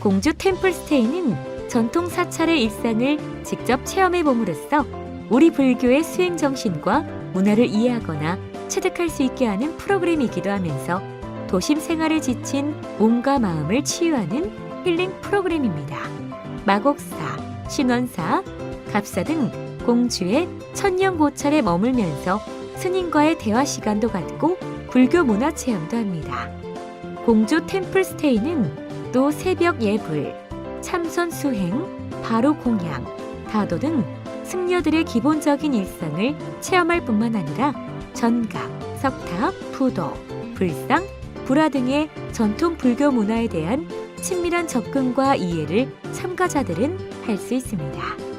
공주 템플스테이는 전통 사찰의 일상을 직접 체험해 봄으로써 우리 불교의 수행 정신과 문화를 이해하거나 체득할 수 있게 하는 프로그램이기도 하면서 도심 생활에 지친 몸과 마음을 치유하는 힐링 프로그램입니다. 마곡사, 신원사, 갑사 등 공주의 천년 고찰에 머물면서 스님과의 대화 시간도 갖고 불교 문화 체험도 합니다. 공주 템플스테이는 또 새벽 예불, 참선 수행, 바로 공양, 다도 등 승려들의 기본적인 일상을 체험할 뿐만 아니라 전각, 석탑, 부도, 불상, 불화 등의 전통 불교 문화에 대한 친밀한 접근과 이해를 참가자들은 할 수 있습니다.